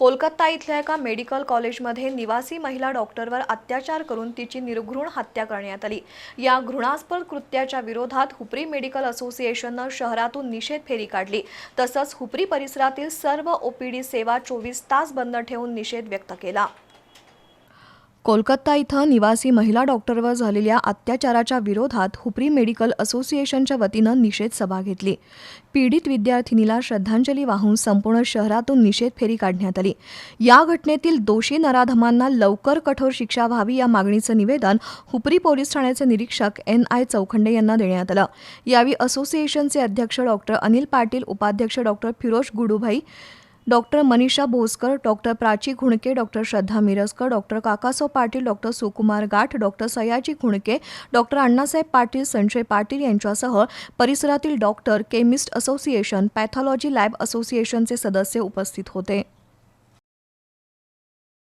कोलकाता इथल्या एका मेडिकल कॉलेजमध्ये निवासी महिला डॉक्टरवर अत्याचार करून तिची निर्घृण हत्या करण्यात आली. या घृणास्पद कृत्याच्या विरोधात हुपरी मेडिकल असोसिएशननं शहरातून निषेध फेरी काढली. तसंच हुपरी परिसरातील सर्व ओपीडी सेवा चोवीस तास बंद ठेवून निषेध व्यक्त केला. कोलकाता इथं निवासी महिला डॉक्टरवर झालेल्या अत्याचाराच्या विरोधात हुपरी मेडिकल असोसिएशनच्या वतीनं निषेध सभा घेतली. पीडित विद्यार्थिनीला श्रद्धांजली वाहून संपूर्ण शहरातून निषेध फेरी काढण्यात आली. या घटनेतील दोषी नराधमांना लवकर कठोर शिक्षा व्हावी या मागणीचं निवेदन हुपरी पोलीस ठाण्याचे निरीक्षक एन आय चौखंडे यांना देण्यात आलं. यावेळी असोसिएशनचे अध्यक्ष डॉक्टर अनिल पाटील उपाध्यक्ष doctor Firoz Gudubhai doctor Manisha Bhoskar doctor Prachi Ghunke doctor Shraddha Mirajkar doctor Kakasav Patil doctor Sukumar Gath doctor Sayaji Ghunke doctor Annasaheb Patil Sanjay Patil यांच्यासह परिसरातील doctor chemist association pathology lab असोसिएशनचे सदस्य उपस्थित होते.